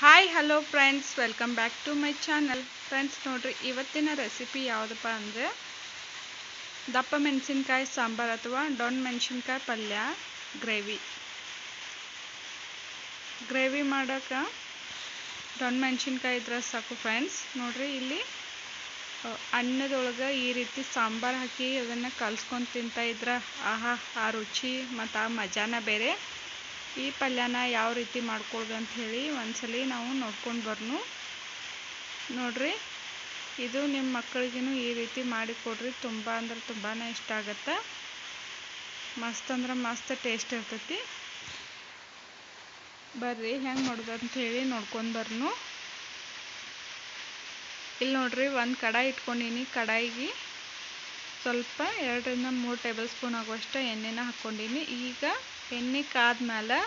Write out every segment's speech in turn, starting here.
Hi hello friends welcome back to my channel friends ನೋಡ್ರಿ, ಇವತ್ತಿನ recipe ಯಾವುದಪ್ಪ ಅಂದರೆ ದಪ್ಪ ಮೆಣಸಿನ್ಕಾಯಿ ಸಾಂಬಾರು ಅಥವಾ ಡೊಣ್ ಮೆಣಸಿನ್ಕಾಯಿ ಪಲ್ಯ ಗ್ರೇವಿ ಗ್ರೇವಿ ಮಾಡೋಕೆ ಡೊಣ್ ಮೆಣಸಿನ್ಕಾಯಿ ಇದ್ರೆ ಸಾಕು ಫ್ರೆಂಡ್ಸ್ ನೋಡ್ರಿ, ಇಲ್ಲಿ ಅನ್ನದೊಳಗೆ ಈ ರೀತಿ ಸಾಂಬಾರು ಹಾಕಿ ಅದನ್ನು ಕಲ್ಸ್ಕೊಂಡು ತಿಂತಾ ಇದ್ರೆ ಆಹಾ, ಆ ರುಚಿ ಮತ್ತು ಆ ಮಜಾನ ಬೇರೆ. ಈ ಪಲ್ಯನ ಯಾವ ರೀತಿ ಮಾಡ್ಕೊಳ್ಳೋದು ಅಂತ ಹೇಳಿ ಒಂದ್ಸಲಿ ನಾವು ನೋಡ್ಕೊಂಡು ಬರ್ನು. ನೋಡ್ರಿ, ಇದು ನಿಮ್ಮ ಮಕ್ಕಳಿಗೂ ಈ ರೀತಿ ಮಾಡಿ ಕೊಡ್ರಿ, ತುಂಬ ಅಂದ್ರೆ ತುಂಬಾ ಇಷ್ಟ ಆಗತ್ತೆ. ಮಸ್ತ್ ಅಂದ್ರೆ ಮಸ್ತ್ ಟೇಸ್ಟ್ ಇರ್ತೈತಿ. ಬರ್ರಿ, ಹೆಂಗೆ ಮಾಡೋದು ಹೇಳಿ ನೋಡ್ಕೊಂಡು ಬರ್ನು. ಇಲ್ಲಿ ನೋಡ್ರಿ, ಒಂದು ಕಡಾಯಿ ಇಟ್ಕೊಂಡೀನಿ. ಕಡಾಯಿಗೆ ಸ್ವಲ್ಪ ಎರಡರಿಂದ ಮೂರು ಟೇಬಲ್ ಸ್ಪೂನ್ ಆಗುವಷ್ಟು ಎಣ್ಣೆನ ಹಾಕ್ಕೊಂಡೀನಿ ಈಗ ಎಣ್ಣೆ ಕಾದ್ಮೇಲೆ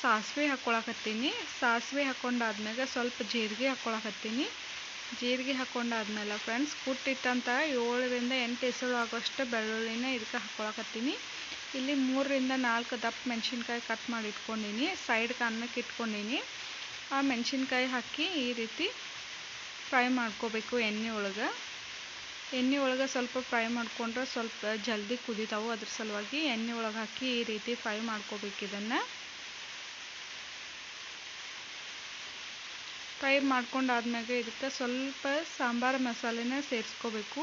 ಸಾಸಿವೆ ಹಾಕ್ಕೊಳಕತ್ತೀನಿ ಸಾಸಿವೆ ಹಾಕ್ಕೊಂಡಾದ್ಮೇಲೆ ಸ್ವಲ್ಪ ಜೀರಿಗೆ ಹಾಕ್ಕೊಳಕತ್ತೀನಿ ಜೀರಿಗೆ ಹಾಕ್ಕೊಂಡಾದ್ಮೇಲೆ ಫ್ರೆಂಡ್ಸ್ ಕುಟ್ಟಿಟ್ಟಂಥ ಏಳರಿಂದ ಎಂಟು ಹೆಸರು ಆಗೋಷ್ಟು ಬೆಳ್ಳುಳ್ಳಿನ ಇದಕ್ಕೆ ಹಾಕ್ಕೊಳಕತ್ತೀನಿ ಇಲ್ಲಿ ಮೂರರಿಂದ ನಾಲ್ಕು ದಪ್ಪ ಮೆಣಸಿನ್ಕಾಯಿ ಕಟ್ ಮಾಡಿ ಇಟ್ಕೊಂಡೀನಿ. ಸೈಡ್ಗೆ ಅನ್ನಕ್ಕೆ ಇಟ್ಕೊಂಡೀನಿ. ಆ ಮೆಣಸಿನ್ಕಾಯಿ ಹಾಕಿ ಈ ರೀತಿ ಫ್ರೈ ಮಾಡ್ಕೋಬೇಕು ಎಣ್ಣೆ ಒಳಗೆ. ಎಣ್ಣೆ ಒಳಗೆ ಸ್ವಲ್ಪ ಫ್ರೈ ಮಾಡ್ಕೊಂಡ್ರೆ ಸ್ವಲ್ಪ ಜಲ್ದಿ ಕುದಿತಾವು. ಅದ್ರ ಸಲುವಾಗಿ ಎಣ್ಣೆ ಒಳಗೆ ಹಾಕಿ ಈ ರೀತಿ ಫ್ರೈ ಮಾಡ್ಕೋಬೇಕು ಇದನ್ನು. ಫ್ರೈ ಮಾಡ್ಕೊಂಡಾದ್ಮ್ಯಾಗ ಇದಕ್ಕೆ ಸ್ವಲ್ಪ ಸಾಂಬಾರು ಮಸಾಲೆನ ಸೇರಿಸ್ಕೋಬೇಕು.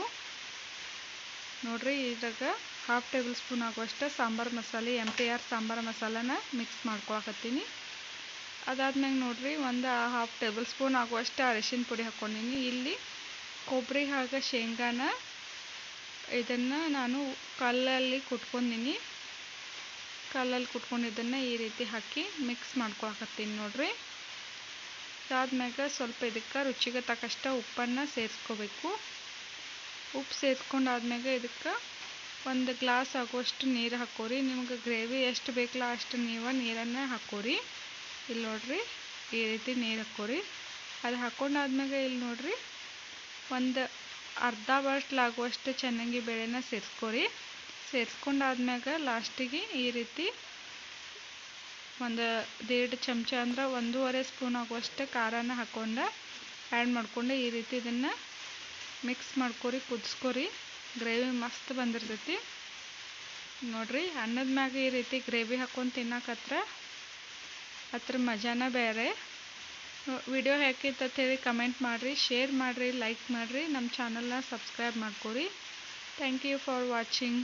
ನೋಡ್ರಿ, ಇದ್ರಾಗ ಹಾಫ್ ಟೇಬಲ್ ಸ್ಪೂನ್ ಆಗುವಷ್ಟು ಸಾಂಬಾರು ಮಸಾಲೆ ಎಂ ಟಿ ಆರ್ ಸಾಂಬಾರು ಮಸಾಲೆನ ಮಿಕ್ಸ್ ಮಾಡ್ಕೊಳಕತ್ತೀನಿ. ಅದಾದ್ಮ್ಯಾಗ ನೋಡ್ರಿ, ಒಂದು ಹಾಫ್ ಟೇಬಲ್ ಸ್ಪೂನ್ ಆಗುವಷ್ಟು ಅರಿಶಿನ ಪುಡಿ ಹಾಕ್ಕೊಂಡೀನಿ ಇಲ್ಲಿ ಕೊಬ್ಬರಿ ಹಾಗೂ ಶೇಂಗಾನ ಇದನ್ನು ನಾನು ಕಲ್ಲಲ್ಲಿ ಕುಟ್ಕೊಂಡಿನಿ. ಕಲ್ಲಲ್ಲಿ ಕುಟ್ಕೊಂಡಿದ್ದನ್ನು ಈ ರೀತಿ ಹಾಕಿ ಮಿಕ್ಸ್ ಮಾಡ್ಕೊಳಕತ್ತೀನಿ ನೋಡ್ರಿ. ಅದಾದ್ಮ್ಯಾಗ ಸ್ವಲ್ಪ ಇದಕ್ಕೆ ರುಚಿಗೆ ತಕ್ಕಷ್ಟು ಉಪ್ಪನ್ನು ಸೇರಿಸ್ಕೋಬೇಕು. ಉಪ್ಪು ಸೇರಿಸ್ಕೊಂಡಾದ್ಮ್ಯಾಗ ಇದಕ್ಕೆ ಒಂದು ಗ್ಲಾಸ್ ಆಗುವಷ್ಟು ನೀರು ಹಾಕೋರಿ. ನಿಮ್ಗೆ ಗ್ರೇವಿ ಎಷ್ಟು ಬೇಕಲ್ಲ ಅಷ್ಟು ನೀವು ನೀರನ್ನು ಹಾಕೋರಿ. ಇಲ್ಲಿ ನೋಡ್ರಿ ಈ ರೀತಿ ನೀರು ಹಾಕೋರಿ. ಅದು ಹಾಕೊಂಡಾದ್ಮ್ಯಾಗ ಇಲ್ಲಿ ನೋಡ್ರಿ ಒಂದು ಅರ್ಧ ಬಟ್ಲಾಗುವಷ್ಟು ಚೆನ್ನಾಗಿ ಬೇಳೆನ ಸೇರಿಸ್ಕೊರಿ. ಸೇರಿಸ್ಕೊಂಡಾದ್ಮ್ಯಾಗ ಲಾಸ್ಟಿಗೆ ಈ ರೀತಿ ಒಂದು ದೇಡ್ ಚಮಚ ಅಂದ್ರೆ ಒಂದೂವರೆ ಸ್ಪೂನ್ ಆಗುವಷ್ಟು ಖಾರನ ಹಾಕ್ಕೊಂಡು ಆ್ಯಡ್ ಮಾಡಿಕೊಂಡು ಈ ರೀತಿ ಇದನ್ನು ಮಿಕ್ಸ್ ಮಾಡ್ಕೊರಿ, ಕುದಿಸ್ಕೊರಿ. ಗ್ರೇವಿ ಮಸ್ತ್ ಬಂದಿರ್ತೈತಿ. ನೋಡಿರಿ ಅನ್ನದ ಮ್ಯಾಗ ಈ ರೀತಿ ಗ್ರೇವಿ ಹಾಕ್ಕೊಂಡು ತಿನ್ನಕತ್ರ ಅದ್ರ ಮಜಾನ ಬೇರೆ. ವಿಡಿಯೋ ಹೇಗಿತ್ತು ಹೇಳಿ ಕಮೆಂಟ್ ಮಾಡಿರಿ ಶೇರ್ ಮಾಡಿರಿ ಲೈಕ್ ಮಾಡಿರಿ ನಮ್ಮ ಚಾನಲ್ನ ಸಬ್ಸ್ಕ್ರೈಬ್ ಮಾಡ್ಕೊರಿ. Thank you for watching